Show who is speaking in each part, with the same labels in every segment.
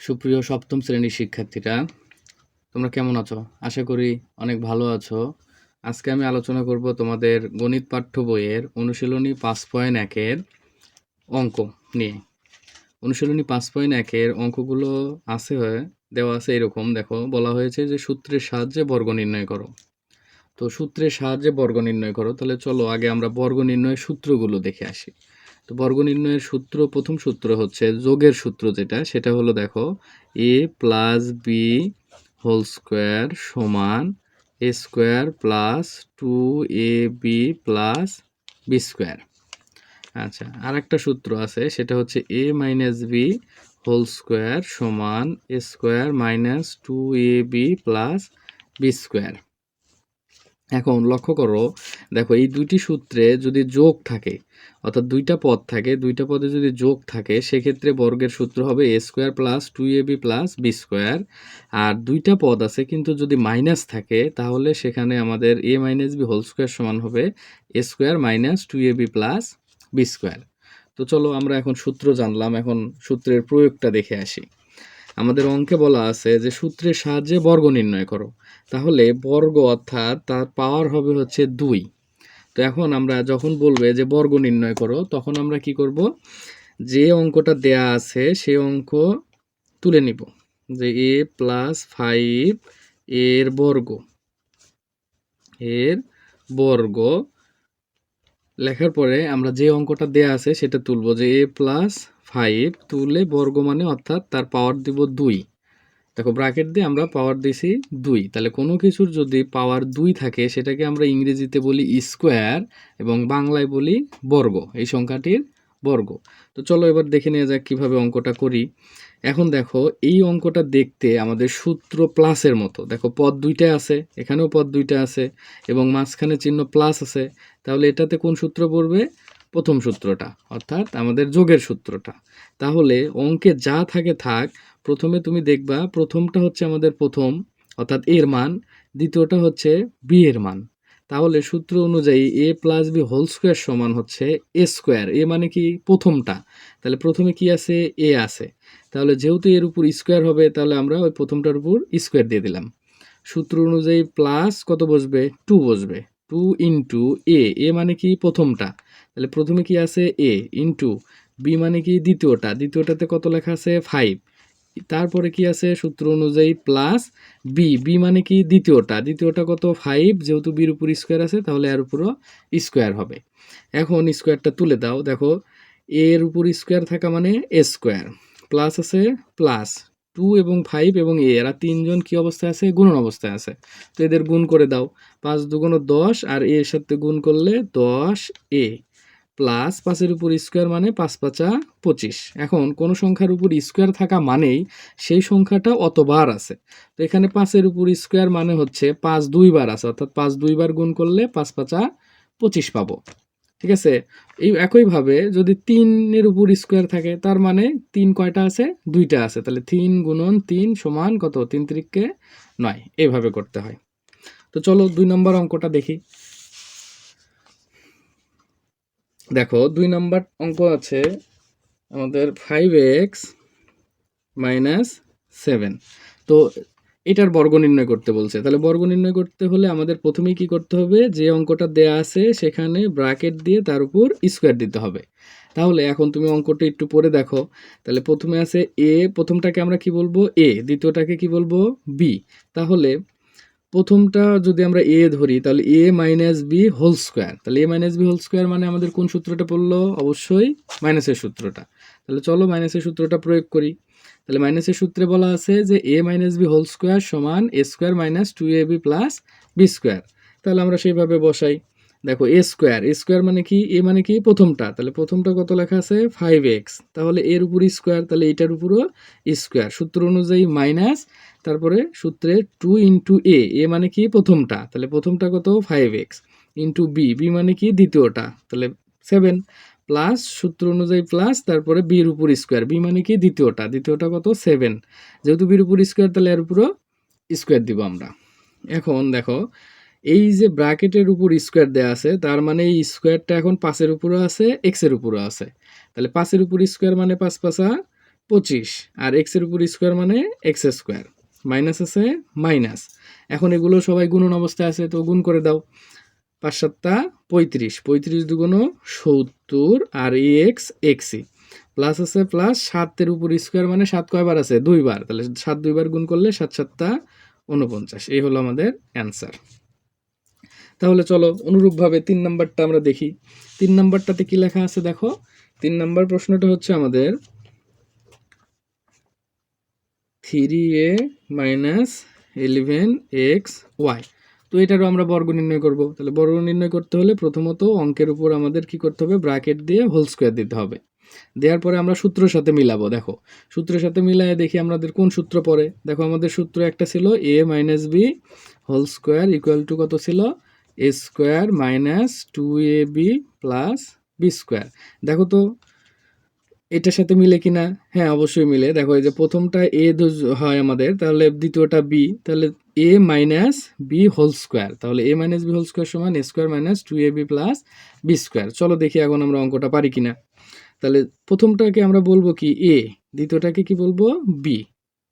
Speaker 1: সুপ্রিয় সপ্তম শ্রেণির শিক্ষার্থীরা, তোমরা কেমন আছো? আশা করি অনেক ভালো আছো। আজকে আমি আলোচনা করব তোমাদের গণিত পাঠ্য বইয়ের অনুশীলনী পাঁচ পয়েন্ট একের অঙ্ক নিয়ে। অনুশীলনী পাঁচ পয়েন্ট একের অঙ্কগুলো আছে, দেওয়া আছে এরকম। দেখো, বলা হয়েছে যে সূত্রের সাহায্যে বর্গ নির্ণয় করো। তো সূত্রের সাহায্যে বর্গ নির্ণয় করো। তাহলে চলো আগে আমরা বর্গ নির্ণয়ের সূত্রগুলো দেখে আসি। তো বর্গ নির্ণয়ের সূত্র, প্রথম সূত্র হচ্ছে যোগের সূত্র যেটা, সেটা হলো দেখো A plus B whole square সমান A square plus two A B plus B square আচ্ছা আর একটা সূত্র আছে, সেটা হচ্ছে A minus B whole square সমান A square minus two A B plus B square এখন লক্ষ্য করো, দেখো এই দুইটি সূত্রে যদি যোগ থাকে, অর্থাৎ দুইটা পদ থাকে, দুইটা পদে যদি যোগ থাকে, সেক্ষেত্রে বর্গের সূত্র হবে A square plus two A B plus B square আর দুইটা পদ আছে, কিন্তু যদি মাইনাস থাকে, তাহলে সেখানে আমাদের A minus B whole square সমান হবে A square minus two A B plus B square তো চলো আমরা এখন সূত্র জানলাম, এখন সূত্রের প্রয়োগটা দেখে আসি। আমাদের অঙ্কে বলা আছে যে সূত্রের সাহায্যে বর্গ নির্ণয় করো। তাহলে বর্গ অর্থাৎ তার পাওয়ার হবে হচ্ছে দুই। তো এখন আমরা যখন বলবে যে বর্গ নির্ণয় করো, তখন আমরা কি করব? যে অঙ্কটা দেয়া আছে সেই অঙ্ক তুলে নিব। যে এ প্লাস ফাইভ এর বর্গ এর বর্গ। লেখার পরে আমরা যে অঙ্কটা দেয়া আছে, সেটা তুলব যে এ প্লাস ফাইভ তুলে বর্গ মানে অর্থাৎ তার পাওয়ার দিব দুই। দেখো ব্রাকেট দিয়ে আমরা পাওয়ার দিছি দুই। তাহলে কোনো কিছুর যদি পাওয়ার দুই থাকে, সেটাকে আমরা ইংরেজিতে বলি স্কোয়ার এবং বাংলায় বলি বর্গ, এই সংখ্যাটির বর্গ। তো চলো এবার দেখে নেওয়া যাক কীভাবে অঙ্কটা করি। এখন দেখো, এই অঙ্কটা দেখতে আমাদের সূত্র প্লাসের মতো। দেখো পদ দুইটা আছে, এখানেও পদ দুইটা আছে এবং মাঝখানে চিহ্ন প্লাস আছে। তাহলে এটাতে কোন সূত্র পড়বে? প্রথম সূত্রটা, অর্থাৎ আমাদের যোগের সূত্রটা। তাহলে অঙ্কে যা থাকে থাক, প্রথমে তুমি দেখবা প্রথমটা হচ্ছে আমাদের প্রথম, অর্থাৎ এর মান, দ্বিতীয়টা হচ্ছে বি এর মান। তাহলে সূত্র অনুযায়ী A plus B whole square সমান হচ্ছে এ স্কোয়ার, এ মানে কি প্রথমটা। তাহলে প্রথমে কি আছে? এ আছে। তাহলে যেহেতু এর উপর স্কোয়ার হবে, তাহলে আমরা ওই প্রথমটার উপর স্কোয়ার দিয়ে দিলাম। সূত্র অনুযায়ী প্লাস কত বসবে? টু বসবে। টু ইন্টু এ এ মানে কি প্রথমটা? তাহলে প্রথমে কি আছে এ, ইন্টু, বি মানে কি দ্বিতীয়টা? দ্বিতীয়টাতে কত লেখা আছে? ফাইভ। তারপরে কি আছে? সূত্র অনুযায়ী প্লাস বি বি মানে কি দ্বিতীয়টা? দ্বিতীয়টা কত? ফাইভ। যেহেতু বির উপর স্কোয়ার আছে, তাহলে এর উপরও স্কোয়ার হবে। এখন স্কোয়ারটা তুলে দাও। দেখো এর উপর স্কোয়ার থাকা মানে এ স্কোয়ার। প্লাস আছে প্লাস। টু এবং ফাইভ এবং এ এরা তিনজন কি অবস্থায় আছে? গুণন অবস্থায় আছে। তো এদের গুণ করে দাও। পাঁচ দুগুণ দশ আর এর সাথে গুণ করলে দশ এ প্লাস পাঁচের উপর স্কোয়ার মানে পাঁচ পাঁচা পঁচিশ। এখন কোনো সংখ্যার উপর স্কোয়ার থাকা মানেই সেই সংখ্যাটা অতবার আছে। তো এখানে পাঁচের উপর স্কোয়ার মানে হচ্ছে পাঁচ দুইবার আছে। অর্থাৎ পাঁচ দুইবার গুণ করলে পাঁচ পাঁচা পঁচিশ পাবো। ঠিক আছে? এই একইভাবে যদি তিনের উপর স্কোয়ার থাকে, তার মানে তিন কয়টা আছে? দুইটা আছে। তাহলে তিন গুণন তিন সমান কত? তিন তিরিককে নয়। এইভাবে করতে হয়। তো চলো দুই নম্বর অঙ্কটা দেখি। দেখো, দুই নম্বর অঙ্ক আছে আমাদের ফাইভ এক্স মাইনাস সেভেন তো এটার বর্গ নির্ণয় করতে বলছে। তাহলে বর্গ নির্ণয় করতে হলে আমাদের প্রথমেই কি করতে হবে? যে অঙ্কটা দেয়া আছে সেখানে ব্রাকেট দিয়ে তার উপর স্কোয়ার দিতে হবে। তাহলে এখন তুমি অঙ্কটা একটু পরে দেখো। তাহলে প্রথমে আছে এ, প্রথমটাকে আমরা কি বলব? এ, দ্বিতীয়টাকে কি বলব? বি। তাহলে প্রথমটা যদি আমরা এ ধরি, তাহলে A minus B whole square তাহলে A minus B whole square মানে আমাদের কোন সূত্রটা পড়ল? অবশ্যই মাইনাসের সূত্রটা। তাহলে চলো মাইনাসের সূত্রটা প্রয়োগ করি। তাহলে মাইনাসের সূত্রে বলা আছে যে A minus B whole square সমান A square minus two A B plus B square তাহলে আমরা সেইভাবে বসাই। দেখো এ স্কোয়ার স্কোয়ার মানে কি? এ মানে কি? প্রথমটা। তাহলে প্রথমটা কত লেখা আছে? ফাইভ এক্স তাহলে এর উপর স্কোয়ার তাহলে এটার উপরও স্কোয়ার সূত্র অনুযায়ী মাইনাস তারপরে সূত্রে টু ইন্টু এ এ মানে কি? প্রথমটা। তাহলে প্রথমটা কত? Five X into B B মানে কি? দ্বিতীয়টা। তাহলে সেভেন প্লাস সূত্র অনুযায়ী প্লাস তারপরে বির উপর স্কোয়ার বি মানে কি? দ্বিতীয়টা। দ্বিতীয়টা কত? সেভেন যেহেতু বির উপর স্কোয়ার তাহলে এর উপরও স্কোয়ার দিব আমরা। এখন দেখো এই যে ব্র্যাকেটের উপর স্কোয়ার দেওয়া আছে, তার মানে এই স্কোয়ারটা এখন পাঁচের উপরও আছে, এক্সের উপরও আছে। তাহলে পাঁচের উপর স্কোয়ার মানে পাঁচ পাঁচা পঁচিশ, আর এক্সের উপর স্কোয়ার মানে এক্স স্কোয়ার। মাইনাস আছে মাইনাস। এখন এগুলো সবাই গুণন অবস্থায় আছে, তো গুণ করে দাও। পাঁচ সাতটা পঁয়ত্রিশ পঁয়ত্রিশ দুগুণ সত্তর, আর ই এক্স এক্সি প্লাস আছে প্লাস সাতের উপর স্কোয়ার মানে সাত কয়বার আছে? দুইবার। তাহলে সাত দুইবার গুণ করলে সাত সাতটা উনপঞ্চাশ। এই হলো আমাদের অ্যান্সার। তাহলে চলো অনুরূপভাবে তিন নাম্বারটা আমরা দেখি। তিন নাম্বারটাতে কি লেখা আছে দেখো? তিন নাম্বার প্রশ্নটা হচ্ছে আমাদের three A minus eleven X Y. তো এটারও আমরা বর্গ নির্ণয় করব। তাহলে বর্গ নির্ণয় করতে হলে প্রথমত অঙ্কের উপর আমাদের কি করতে হবে? ব্র্যাকেট দিয়ে হোল স্কোয়ার দিতে হবে। দেওয়ার পরে আমরা সূত্রের সাথে মিলাবো, দেখো। সূত্রের সাথে মিলায়ে দেখি আমাদের কোন সূত্র পড়ে। দেখো আমাদের সূত্র একটা ছিল A minus B whole square equal to কত ছিল? A square minus two A B plus B square. দেখো তো, এটার সাথে মিলে কিনা? হ্যাঁ অবশ্যই মিলে। দেখো, এই যে প্রথমটা এ হয় আমাদের, তাহলে দ্বিতীয়টা বি, তাহলে A minus B whole square. তাহলে A minus B whole square সমান A square minus two A B plus B square. চলো দেখি এখন আমরা অঙ্কটা পারি কিনা। তাহলে প্রথমটাকে আমরা বলব কি? এ। দ্বিতীয়টাকে কি বলব? বি।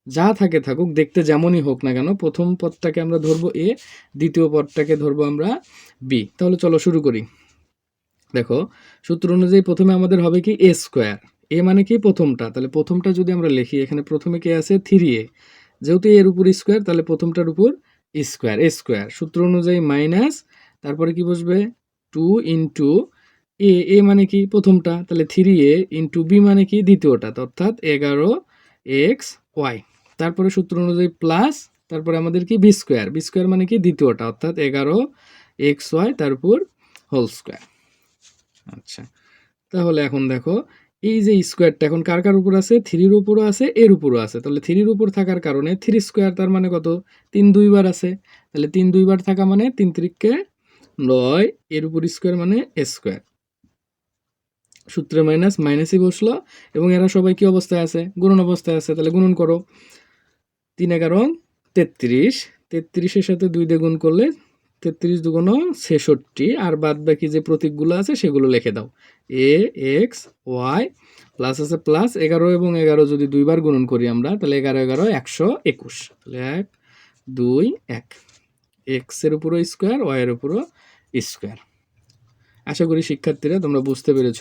Speaker 1: যা থাকে থাকুক, দেখতে যেমনই হোক না কেন, প্রথম পদটাকে আমরা ধরবো এ, দ্বিতীয় পদটাকে ধরবো আমরা বি। তাহলে চলো শুরু করি। দেখো, সূত্র অনুযায়ী প্রথমে আমাদের হবে কি এ স্কোয়ার। এ মানে কি প্রথমটা? তাহলে প্রথমটা যদি আমরা লিখি, এখানে প্রথমে কে আছে? Three A. যেহেতু এর উপর স্কোয়ার, তাহলে প্রথমটার উপর স্কোয়ার, এ স্কোয়ার। সূত্র অনুযায়ী মাইনাস, তারপরে কি বসবে? টু ইন্টু এ। এ মানে কি প্রথমটা? তাহলে থ্রি এ ইন্টু বি মানে কি দ্বিতীয়টা? অর্থাৎ এগারো এক্স ওয়াই। তারপরে সূত্র অনুযায়ী প্লাস তারপরে আমাদের কি বি স্কোয়ার বি স্কোয়ার মানে কি দ্বিতীয়টা, অর্থাৎ এগারো এক্স ওয়াই তার উপর হোল স্কোয়ার আচ্ছা তাহলে এখন দেখো, এই যে স্কোয়ারটা এখন কার কার উপর আছে? থ্রির উপরও আছে, এর উপরও আছে। তাহলে থ্রির উপর থাকার কারণে থ্রি স্কোয়ার তার মানে কত? তিন দুইবার আছে। তাহলে তিন দুইবার থাকা মানে তিন ত্রিককে নয়, এর উপর স্কোয়ার মানে স্কোয়ার সূত্রে মাইনাস মাইনাসই বসল, এবং এরা সবাই কি অবস্থায় আছে? গুণন অবস্থায় আছে, তাহলে গুণন করো। তিন এগারো, তেত্রিশ। তেত্রিশের সাথে দুই দিয়ে করলে তেত্রিশ দুগুণ ছেষট্টি। আর বাদ বাকি যে প্রতীকগুলো আছে, সেগুলো লিখে দাও। এ এক্স ওয়াই প্লাস আছে প্লাস এগারো এবং এগারো যদি দুইবার গুণন করি আমরা, তাহলে এগারো এগারো, একশো একুশ। তাহলে এক, দুই, এক। এক্সের উপরও স্কোয়ার ওয়াইয়ের উপরও স্কোয়ার আশা করি শিক্ষার্থীরা তোমরা বুঝতে পেরেছ।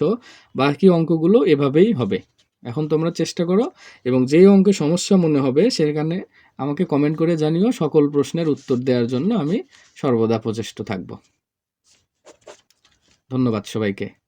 Speaker 1: বাকি অঙ্কগুলো এভাবেই হবে। এখন তোমরা চেষ্টা করো এবং যেই অঙ্কে সমস্যা মনে হবে সেখানে আমাকে কমেন্ট করে জানিও সকল প্রশ্নের উত্তর দেওয়ার জন্য আমি সর্বদা প্রচেষ্ট থাকব। ধন্যবাদ সবাইকে।